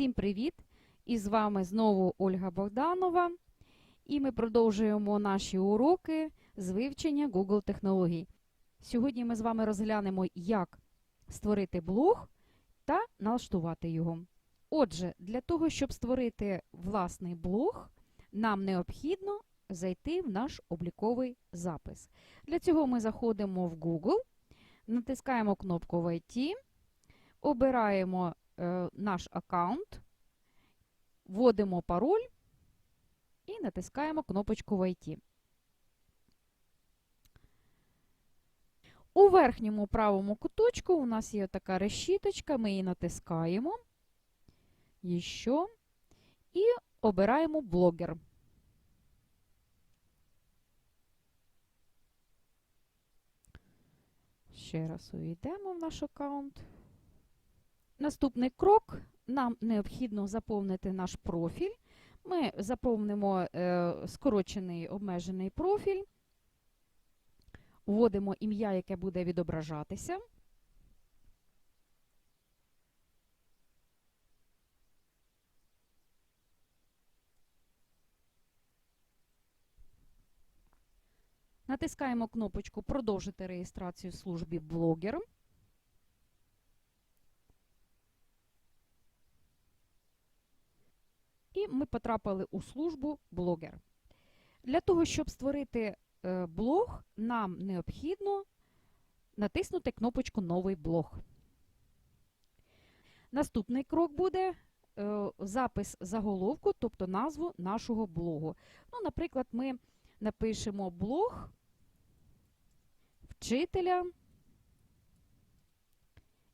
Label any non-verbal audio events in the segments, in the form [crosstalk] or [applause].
Всім привіт! І з вами знову Ольга Богданова. І ми продовжуємо наші уроки з вивчення Google технологій. Сьогодні ми з вами розглянемо, як створити блог та налаштувати його. Отже, для того, щоб створити власний блог, нам необхідно зайти в наш обліковий запис. Для цього ми заходимо в Google, натискаємо кнопку «Войти», обираємо наш аккаунт, вводимо пароль і натискаємо кнопочку «Войти». У верхньому правому куточку у нас є така решіточка, ми її натискаємо. Еще. І обираємо блогер. Ще раз увійдемо в наш аккаунт. Наступний крок. Нам необхідно заповнити наш профіль. Ми заповнимо е, скорочений обмежений профіль, вводимо ім'я, яке буде відображатися. Натискаємо кнопочку Продовжити реєстрацію в службі блогер. Ми потрапили у службу блогер. Для того, щоб створити е, блог, нам необхідно натиснути кнопочку Новий блог. Наступний крок буде е, запис заголовку, тобто назву нашого блогу. Ну, Наприклад, ми напишемо блог вчителя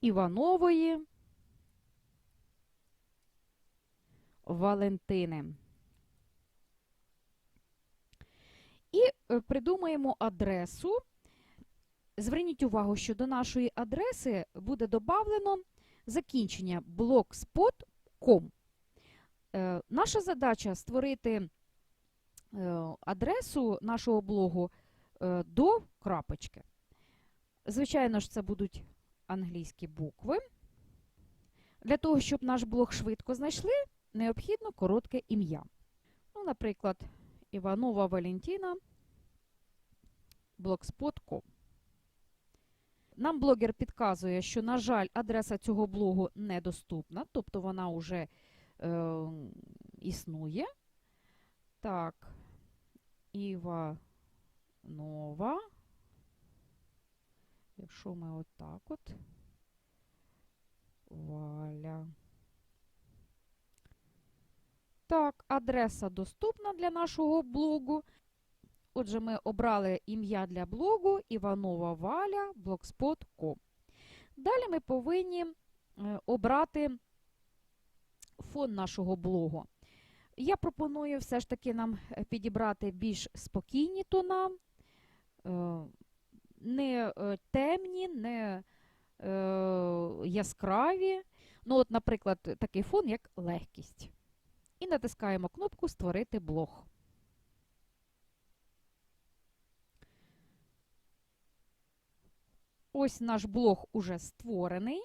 Іванової Валентини. І е, придумаємо адресу. Зверніть увагу, що до нашої адреси буде додано закінчення blogspot.com. Е, наша задача створити е, адресу нашого блогу до крапочки. Звичайно ж, це будуть англійські букви. Для того, щоб наш блог швидко знайшли, необхідно коротке ім'я. Ну, наприклад, Іванова Валентина, blogspot.com. Нам блогер підказує, що, на жаль, адреса цього блогу недоступна, тобто вона вже е, існує. Так, Іванова. Якщо ми отак от. Валя. Так, адреса доступна для нашого блогу. Отже, ми обрали ім'я для блогу Іванова Валя, blogspot.com. Далі ми повинні е, обрати фон нашого блогу. Я пропоную все ж таки нам е, підібрати більш спокійні тона, е, не темні, не яскраві. Ну, от, наприклад, такий фон, як легкість. І натискаємо кнопку Створити блог. Ось наш блог уже створений.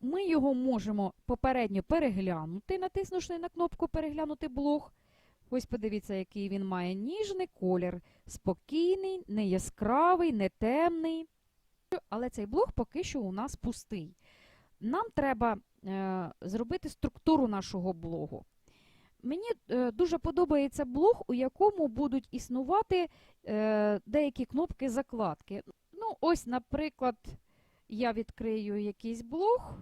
Ми його можемо попередньо переглянути, натиснувши на кнопку Переглянути блог. Ось подивіться, який він має ніжний колір. Спокійний, не яскравий, не темний. Але цей блог поки що у нас пустий. Нам треба е, зробити структуру нашого блогу. Мені е, дуже подобається блог, у якому будуть існувати е, деякі кнопки закладки. Ну, ось, наприклад, я відкрию якийсь блог.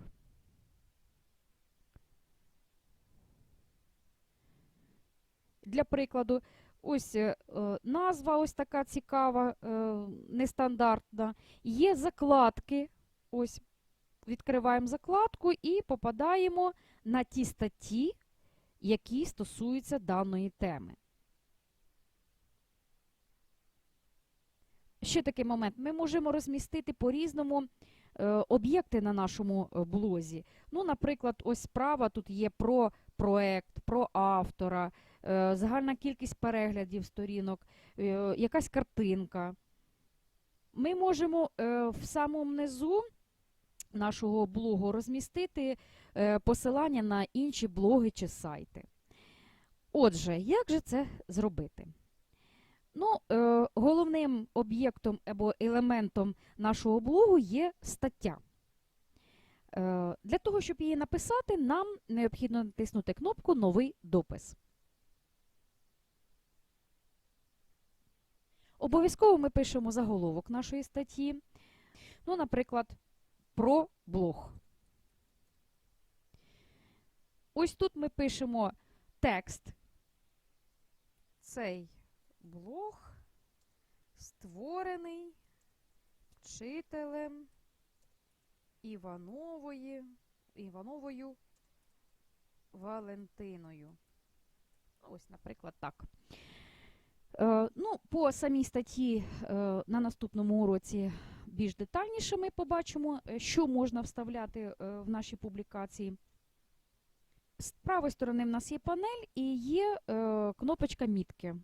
Для прикладу, ось е, назва ось така цікава, нестандартна. Є закладки. Ось відкриваємо закладку і попадаємо на ті статті, які стосуються даної теми. Ще такий момент. Ми можемо розмістити по-різному е, об'єкти на нашому е, блозі. Ну, Наприклад, ось справа тут є про проект, про автора, е, загальна кількість переглядів сторінок, якась картинка. Ми можемо в самому низу нашого блогу розмістити е, посилання на інші блоги чи сайти. Отже, як же це зробити? Ну, е, головним об'єктом або елементом нашого блогу є стаття. Е, для того, щоб її написати, нам необхідно натиснути кнопку Новий допис. Обов'язково ми пишемо заголовок нашої статті. Ну, наприклад, про блог. Ось тут ми пишемо текст. Цей блог створений вчителем Іванової, Івановою Валентиною. Ось, наприклад, так. Е, ну, по самій статті е, на наступному уроці більш детальніше ми побачимо, е, що можна вставляти е, в наші публікації. З правої сторони в нас є панель і є е, кнопочка мітки.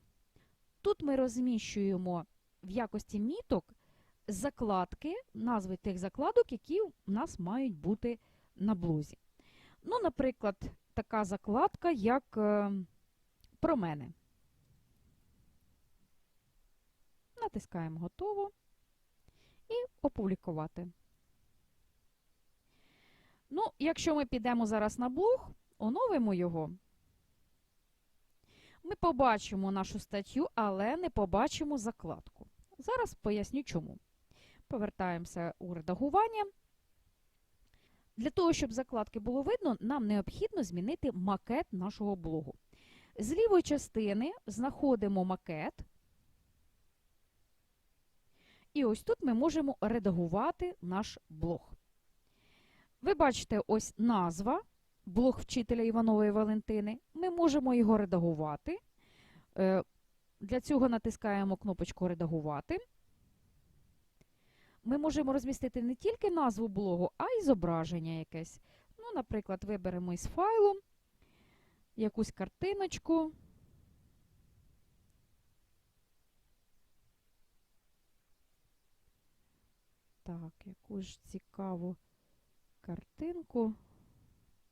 Тут ми розміщуємо в якості міток закладки, назви тих закладок, які у нас мають бути на блозі. Ну, наприклад, така закладка, як про мене. Натискаємо готово і опублікувати. Ну, якщо ми підемо зараз на блог, оновимо його, ми побачимо нашу статтю, але не побачимо закладку. Зараз поясню чому. Повертаємося у редагування. Для того, щоб закладки було видно, нам необхідно змінити макет нашого блогу. З лівої частини знаходимо макет. І ось тут ми можемо редагувати наш блог. Ви бачите, ось назва блог вчителя Іванової Валентини. Ми можемо його редагувати. Е, Для цього натискаємо кнопочку Редагувати. Ми можемо розмістити не тільки назву блогу, а й зображення якесь. Ну, Наприклад, виберемо із файлу якусь картиночку. Так, яку ж цікаву картинку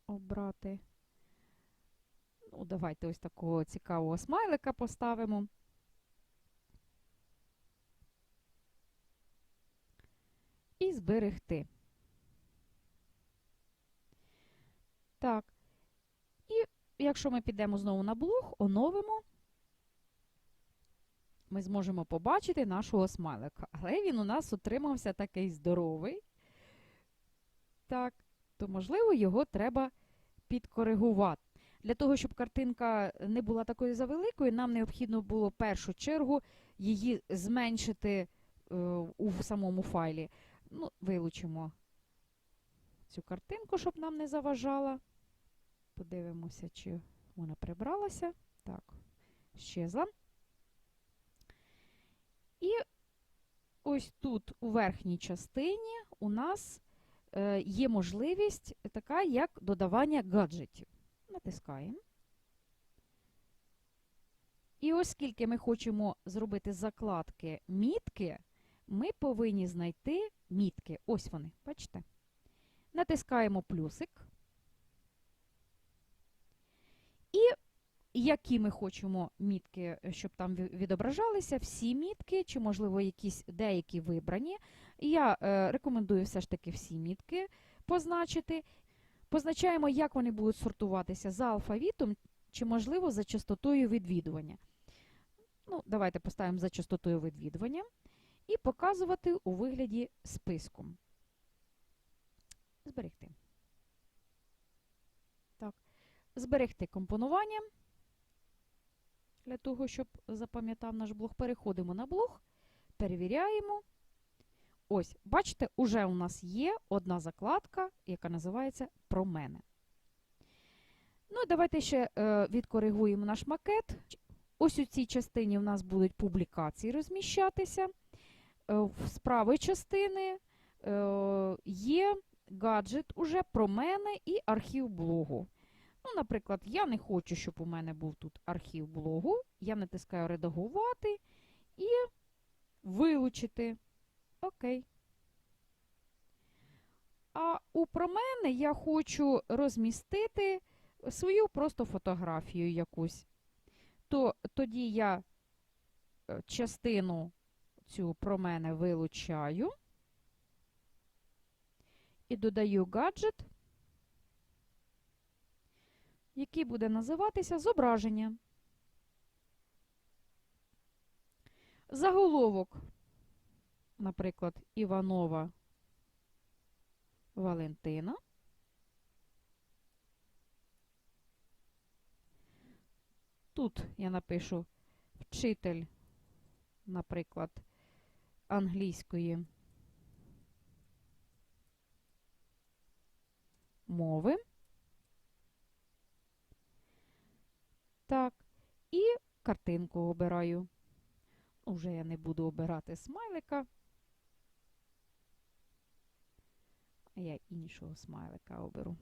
обрати. Ну, давайте ось такого цікавого смайлика поставимо. І зберегти. Так. І якщо ми підемо знову на блог, оновимо, ми зможемо побачити нашого смайлика. Але він у нас отримався такий здоровий. Так, то, можливо, його треба підкоригувати. Для того, щоб картинка не була такою завеликою, нам необхідно було в першу чергу її зменшити е, у самому файлі. Ну, Вилучимо цю картинку, щоб нам не заважала. Подивимося, чи вона прибралася. Так, щезла. І ось тут у верхній частині у нас е, є можливість така, як додавання гаджетів. Натискаємо. І оскільки ми хочемо зробити закладки мітки, ми повинні знайти мітки. Ось вони, бачите? Натискаємо плюсик. І які ми хочемо мітки, щоб там відображалися, всі мітки, чи, можливо, якісь деякі вибрані. Я е, рекомендую все ж таки всі мітки позначити. Позначаємо, як вони будуть сортуватися за алфавітом, чи, можливо, за частотою відвідування. Ну, Давайте поставимо за частотою відвідування і показувати у вигляді списку. Зберегти. Так. Зберегти компонування. Для того, щоб запам'ятав наш блог, переходимо на блог, перевіряємо. Ось, бачите, уже у нас є одна закладка, яка називається Про мене. Ну, давайте ще е, відкоригуємо наш макет. Ось у цій частині у нас будуть публікації розміщатися. Е, з правої частини е, є гаджет уже про мене і архів блогу. Ну, Наприклад, я не хочу, щоб у мене був тут архів блогу. Я натискаю Редагувати і вилучити. Окей. А у про мене я хочу розмістити свою просто фотографію якусь. То тоді я е, частину цю про мене вилучаю і додаю гаджет, який буде називатися зображення. Заголовок, наприклад, Іванова Валентина. Тут я напишу вчитель, наприклад, англійської мови. Так, і картинку обираю. Уже я не буду обирати смайлика. Я іншого смайлика оберу.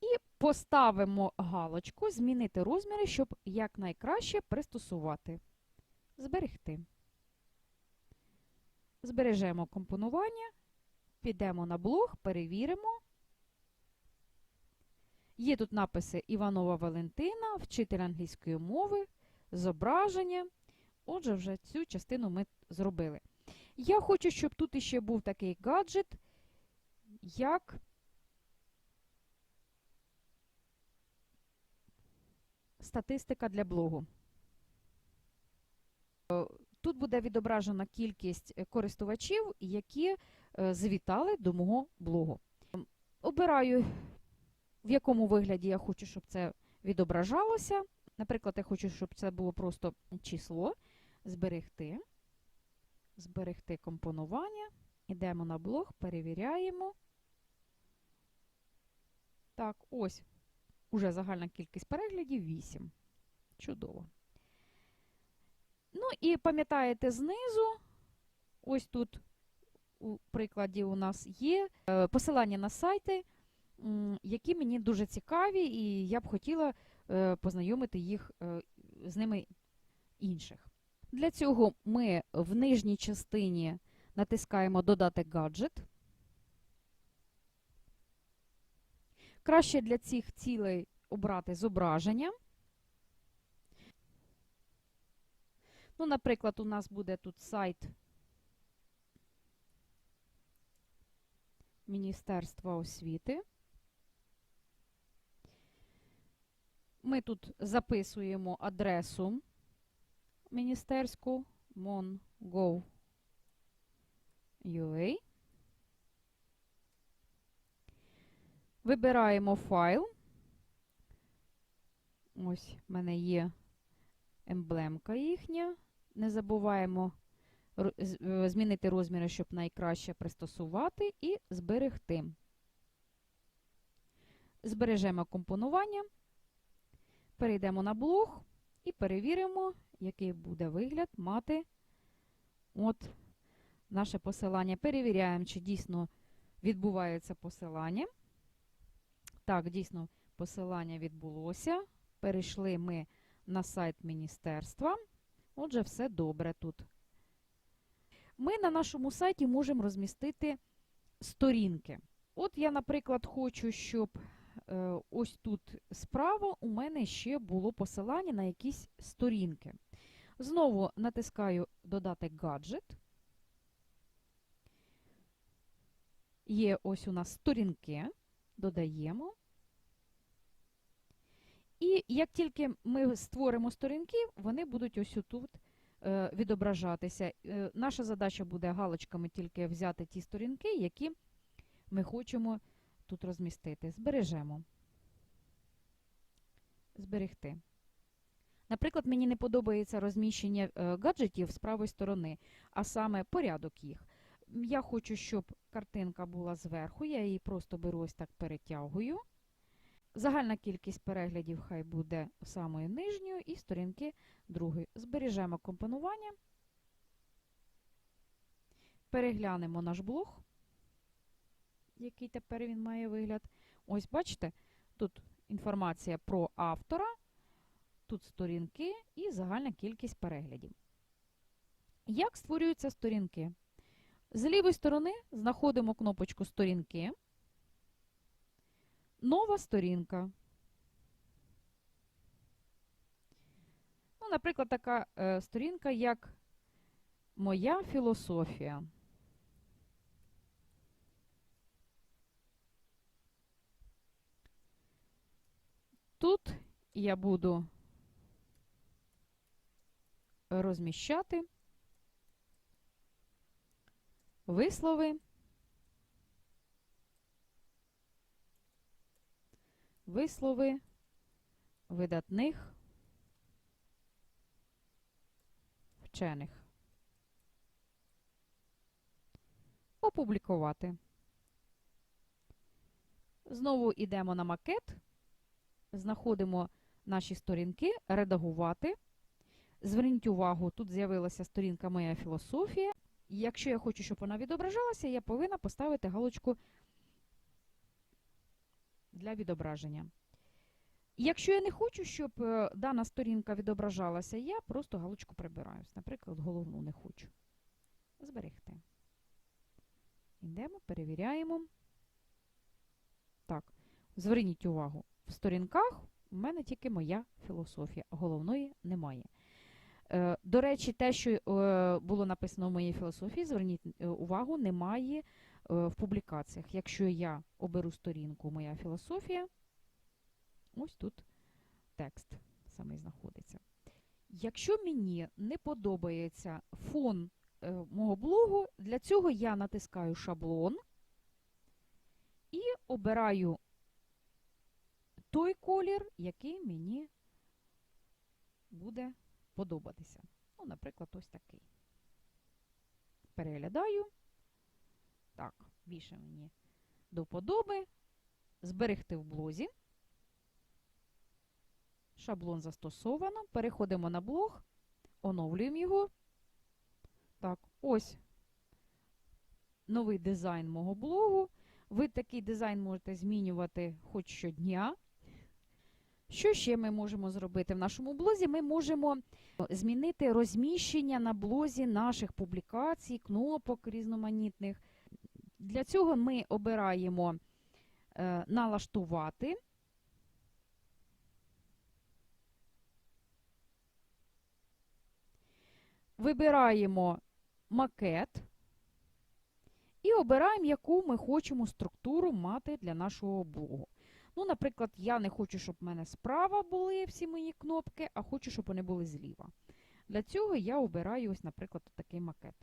І поставимо галочку Змінити розміри, щоб якнайкраще пристосувати. Зберегти. Збережемо компонування, підемо на блог, перевіримо. Є тут написи Іванова Валентина, вчитель англійської мови, зображення. Отже, вже цю частину ми зробили. Я хочу, щоб тут іще був такий гаджет, як статистика для блогу. Е, Тут буде відображена кількість е, користувачів, які е, завітали до мого блогу. Обираю, в якому вигляді я хочу, щоб це відображалося. Наприклад, я хочу, щоб це було просто число. Зберегти. Зберегти компонування. Йдемо на блог, перевіряємо. Так, ось. Уже загальна кількість переглядів 8. Чудово. Ну і пам'ятаєте, знизу, ось тут у прикладі у нас є е, посилання на сайти, які мені дуже цікаві, і я б хотіла е, познайомити їх е, з ними інших. Для цього ми в нижній частині натискаємо Додати гаджет. Краще для цих цілей обрати зображення. Ну, наприклад, у нас буде тут сайт Міністерства освіти. Ми тут записуємо адресу міністерську mon.gov.ua. Вибираємо файл. Ось в мене є емблемка їхня. Не забуваємо е, змінити розміри, щоб найкраще пристосувати, і зберегти. Збережемо компонування, перейдемо на блог і перевіримо, який буде вигляд мати от наше посилання. Перевіряємо, чи дійсно відбувається посилання. Так, дійсно, посилання відбулося. Перейшли ми на сайт міністерства. Отже, все добре тут. Ми на нашому сайті можемо розмістити сторінки. От я, наприклад, хочу, щоб ось тут справа у мене ще було посилання на якісь сторінки. Знову натискаю Додати гаджет. Є ось у нас сторінки. Додаємо. І як тільки ми створимо сторінки, вони будуть ось тут е, відображатися. Е, наша задача буде галочками тільки взяти ті сторінки, які ми хочемо тут розмістити. Збережемо. Зберегти. Наприклад, мені не подобається розміщення е, гаджетів з правої сторони, а саме порядок їх. Я хочу, щоб картинка була зверху, я її просто беру ось так перетягую. Загальна кількість переглядів хай буде самою нижньою і сторінки другої. Збережемо компонування. Переглянемо наш блог, який тепер він має вигляд. Ось бачите, тут інформація про автора, тут сторінки і загальна кількість переглядів. Як створюються сторінки? З лівої сторони знаходимо кнопочку Сторінки. Нова сторінка. Ну, наприклад, така е, сторінка, як Моя філософія. Тут я буду розміщати вислови, вислови видатних вчених. Опублікувати. Знову йдемо на макет, знаходимо наші сторінки, редагувати. Зверніть увагу, тут з'явилася сторінка Моя філософія. Якщо я хочу, щоб вона відображалася, я повинна поставити галочку для відображення. Якщо я не хочу, щоб е, дана сторінка відображалася, я просто галочку прибираю. Наприклад, головну не хочу. Зберегти. Йдемо, перевіряємо. Так, зверніть увагу, сторінках у мене тільки моя філософія, головної немає. Е, До речі, те, що е, було написано в моїй філософії, зверніть е, увагу, немає в публікаціях. Якщо я оберу сторінку Моя філософія, ось тут текст саме знаходиться. Якщо мені не подобається фон мого блогу, для цього я натискаю шаблон і обираю той колір, який мені буде подобатися. Ну, наприклад, ось такий. Переглядаю. Так, більше мені до подоби. Зберегти в блозі. Шаблон застосовано. Переходимо на блог, оновлюємо його. Так, ось новий дизайн мого блогу. Ви такий дизайн можете змінювати хоч щодня. Що ще ми можемо зробити в нашому блозі? Ми можемо змінити розміщення на блозі наших публікацій, кнопок різноманітних. Для цього ми обираємо е, налаштувати. Вибираємо макет і обираємо, яку ми хочемо структуру мати для нашого блогу. Ну, наприклад, я не хочу, щоб в мене справа були всі мої кнопки, а хочу, щоб вони були зліва. Для цього я обираю, ось, наприклад, такий макет.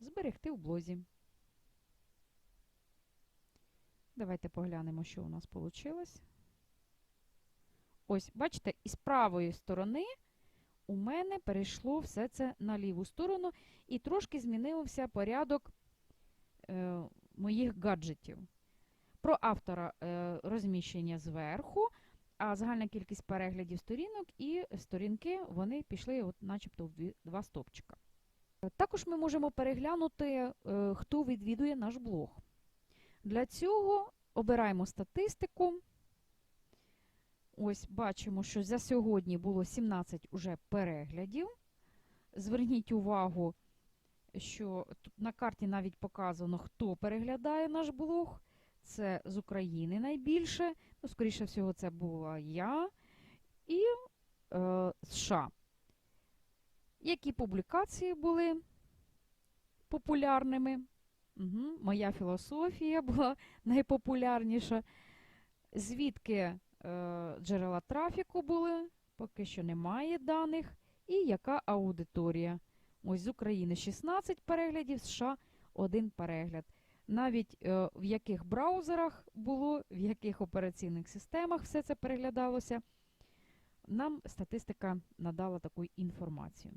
Зберегти в блозі. Давайте поглянемо, що у нас вийшло. Ось, бачите, із правої сторони у мене перейшло все це на ліву сторону і трошки змінився порядок е, моїх гаджетів. Про автора е, розміщення зверху, а загальна кількість переглядів сторінок і сторінки вони пішли от начебто в два стопчика. Також ми можемо переглянути, е, хто відвідує наш блог. Для цього обираємо статистику. Ось бачимо, що за сьогодні було 17 уже переглядів. Зверніть увагу, що тут на карті навіть показано, хто переглядає наш блог. Це з України найбільше. Ну, скоріше всього, це була я і е, США. Які публікації були популярними? Угу. Моя філософія була [laughs] найпопулярніша. Звідки е, джерела трафіку були? Поки що немає даних. І яка аудиторія? Ось з України 16 переглядів, США 1 перегляд. Навіть е, в яких браузерах було, в яких операційних системах все це переглядалося, нам статистика надала таку інформацію.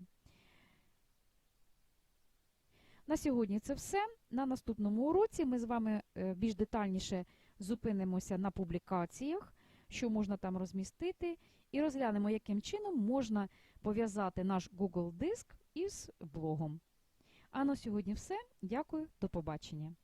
На сьогодні це все. На наступному уроці ми з вами е, більш детальніше зупинимося на публікаціях, що можна там розмістити, і розглянемо, яким чином можна пов'язати наш Google диск із блогом. А на сьогодні все. Дякую, до побачення.